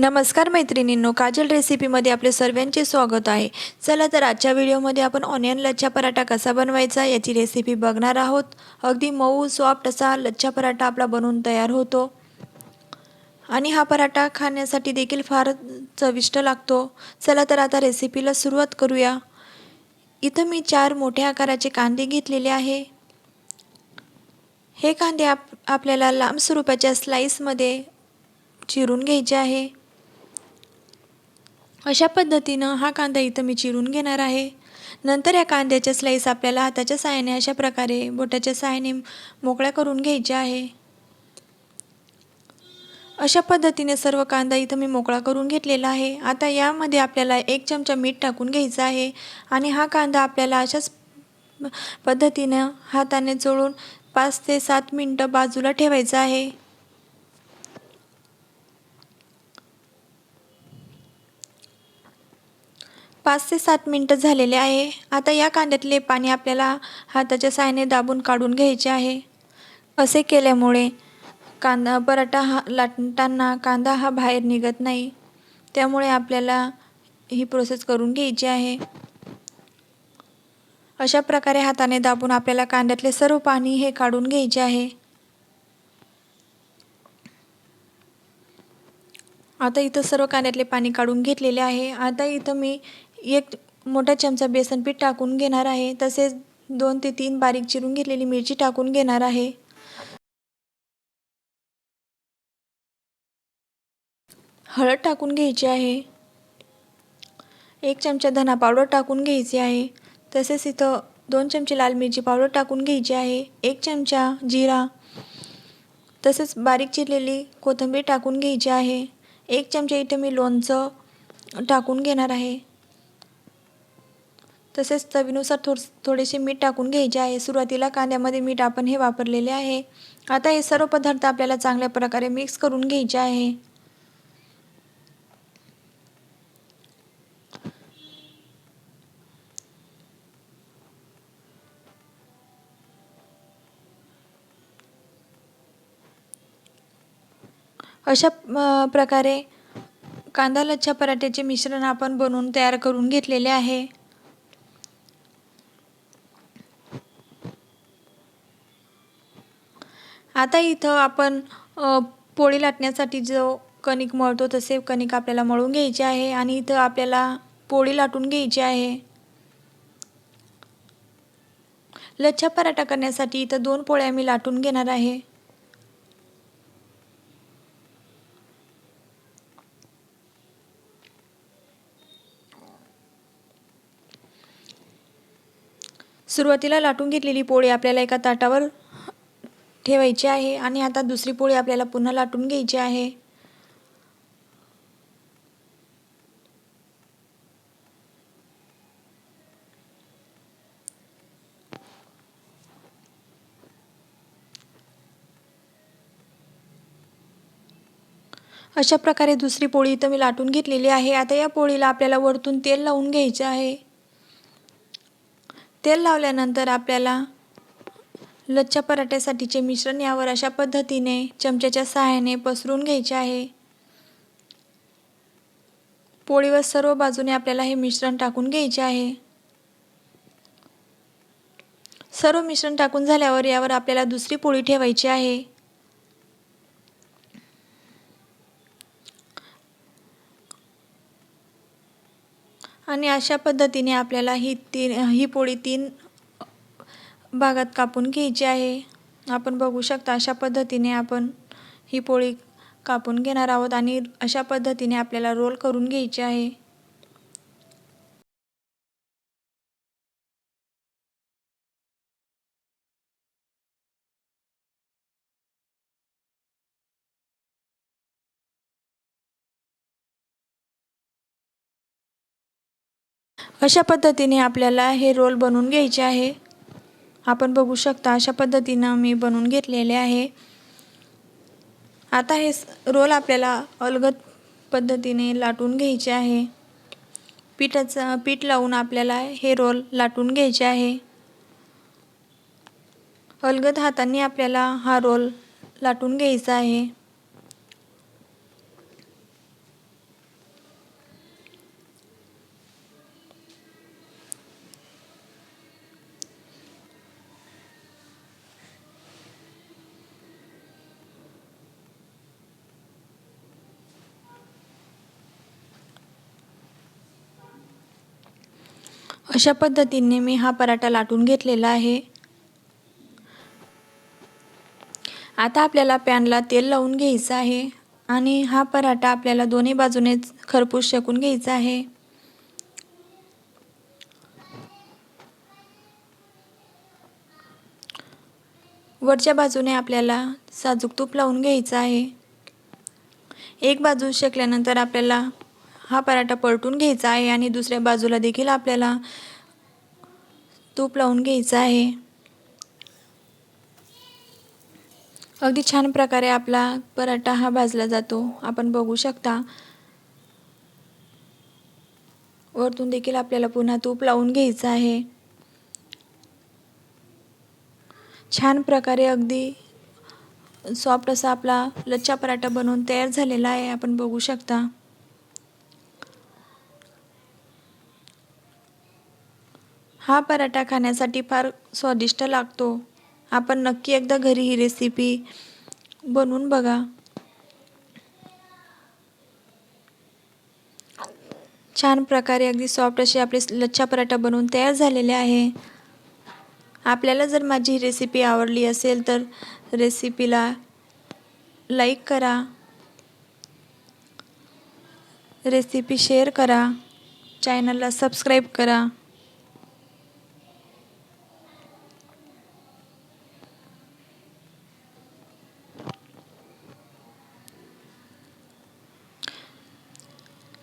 नमस्कार मैत्रिणींनो काजल रेसिपीमध्ये आपले सर्वांचे स्वागत आहे. चला तर आजच्या व्हिडिओमध्ये आपण ऑनियन लच्छा पराठा कसा बनवायचा याची रेसिपी बघणार आहोत. अगदी मऊ सॉफ्ट असा लच्छा पराठा आपला बनवून तयार होतो. आणि हा पराठा खाण्यासाठी देखील फार चविष्ट लागतो. चला तर आता रेसिपीला सुरुवात करूया. इथं मी चार मोठ्या आकाराचे कांदे घेतलेले आहे. हे कांदे आप आपल्याला लांब स्वरूपाच्या स्लाईसमध्ये चिरून घ्यायचे आहे. अशा पद्धतीनं हा कांदा इथं मी चिरून घेणार आहे. नंतर या कांद्याच्या स्लाईस आपल्याला हाताच्या सहाय्याने अशा प्रकारे बोटाच्या सहाय्याने मोकळ्या करून घ्यायच्या आहे. अशा पद्धतीने सर्व कांदा इथं मी मोकळा करून घेतलेला आहे. आता यामध्ये आपल्याला एक चमचा मीठ टाकून घ्यायचा आहे आणि हा कांदा आपल्याला अशाच पद्धतीनं हाताने चोळून पाच ते सात मिनटं बाजूला ठेवायचं आहे. पाच ते सात मिनटं झालेले आहे. आता या कांद्यातले पाणी आपल्याला हाताच्या साहाय्याने दाबून काढून घ्यायचे आहे. असे केल्यामुळे कांदा पराठा हा लाटताना कांदा हा बाहेर निघत नाही. त्यामुळे आपल्याला ही प्रोसेस करून घ्यायची आहे. अशा प्रकारे हाताने दाबून आपल्याला कांद्यातले सर्व पाणी हे काढून घ्यायचे आहे. आता इथं सर्व कांद्यातले पाणी काढून घेतलेले आहे. आता इथं मी एक मोठा चमचा बेसन पीठ टाकून घेणार आहे. तसेच दोन ते तीन बारीक चिरून घेतलेली मिरची टाकून घेणार आहे. हळद टाकून घ्यायची आहे. एक चमचा धना पावडर टाकून घ्यायची आहे. तसेच इथं दोन चमचे लाल मिरची पावडर टाकून घ्यायची आहे. एक चमचा जिरा. तसेच बारीक चिरलेली कोथिंबीर टाकून घ्यायची आहे. एक चमचा इथं मी लोणचं टाकून घेणार आहे. तसेच चवीनुसार थोड थोडेसे मीठ टाकून घ्यायचे आहे. सुरुवातीला कांद्यामध्ये मीठ आपण हे वापरलेले आहे. आता हे सर्व पदार्थ आपल्याला चांगल्या प्रकारे मिक्स करून घ्यायचे आहे. अशा प्रकारे कांदा लच्छा पराठ्याचे मिश्रण आपण बनवून तयार करून घेतलेले आहे. आता इथं आपण पोळी लाटण्यासाठी जो कणिक मळतो तसे कणिक आपल्याला मळून घ्यायचे आहे आणि इथं आपल्याला पोळी लाटून घ्यायची आहे. लच्छा पराठा करण्यासाठी इथं दोन पोळ्या मी लाटून घेणार आहे. सुरुवातीला लाटून घेतलेली पोळी आपल्याला एका ताटावर ठेवायची आहे आणि आता दुसरी पोळी आपल्याला पुन्हा लाटून घ्यायची आहे. अशा प्रकारे दुसरी पोळी इथं मी लाटून घेतलेली आहे. आता या पोळीला आपल्याला वरतून तेल लावून घ्यायचे आहे. तेल लावल्यानंतर आपल्याला लच्छा पराठ्यासाठीचे मिश्रण यावर अशा पद्धतीने चमच्याच्या सहाय्याने पसरून घ्यायचे आहे. पोळीवर सर्व बाजूने आपल्याला हे मिश्रण टाकून घ्यायचे आहे. सर्व मिश्रण टाकून झाल्यावर यावर आपल्याला दुसरी पोळी ठेवायची आहे. आणि अशा पद्धतीने आपल्याला ही तीन ही पोळी तीन भागात कापून घ्यायची आहे. आपण बघू शकता अशा पद्धतीने आपण ही पोळी कापून घेणार आहोत आणि अशा पद्धतीने आपल्याला रोल करून घ्यायची आहे. अशा पद्धतीने आपल्याला हे रोल बनवून घ्यायचे आहे. आपण बघू शकता अशा पद्धतीनं मी बनवून घेतलेले आहे. आता हे रोल आपल्याला अलगद पद्धतीने लाटून घ्यायचे आहे. पिठाचं पीठ लावून आपल्याला हे रोल लाटून घ्यायचे आहे. अलगद हातांनी आपल्याला हा रोल लाटून घ्यायचा आहे. अशा पद्धतीने मी हा पराठा लाटून घेतलेला आहे. आता आपल्याला पॅनला तेल लावून घ्यायचं आहे आणि हा पराठा आपल्याला दोन्ही बाजूने खरपूस शेकून घ्यायचा आहे. वरच्या बाजूने आपल्याला साजूक तूप लावून घ्यायचं आहे. एक बाजू शेकल्यानंतर आपल्याला हा पराठा पलटून घ्यायचा आहे आणि दुसऱ्या बाजूला देखील आपल्याला तूप लावून घ्यायचं आहे. अगदी छान प्रकारे आपला पराठा हा भाजला जातो. आपण बघू शकता. वरतून देखील आपल्याला पुन्हा तूप लावून घ्यायचं आहे. छान प्रकारे अगदी सॉफ्ट असा आपला लच्छा पराठा बनवून तयार झालेला आहे. आपण बघू शकता. हा पराठा खाण्यासाठी फार स्वादिष्ट लागतो. आपण नक्की एकदा घरी ही रेसिपी बनवून बघा. छान प्रकारे अगदी सॉफ्ट असे आपले लच्छा पराठा बनवून तयार झालेले आहे. आपल्याला जर माझी ही रेसिपी आवडली असेल तर रेसिपीला लाईक करा. रेसिपी शेअर करा. चॅनलला सबस्क्राईब करा.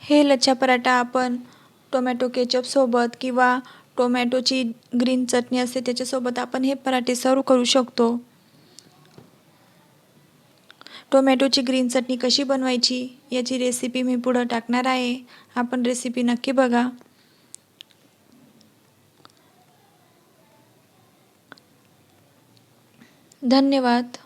हे लच्छा पराठा आपण टोमॅटो केचपसोबत किंवा टोमॅटोची ग्रीन चटणी असते त्याच्यासोबत आपण हे पराठे सर्व करू शकतो. टोमॅटोची ग्रीन चटणी कशी बनवायची याची रेसिपी मी पुढं टाकणार आहे. आपण रेसिपी नक्की बघा. धन्यवाद.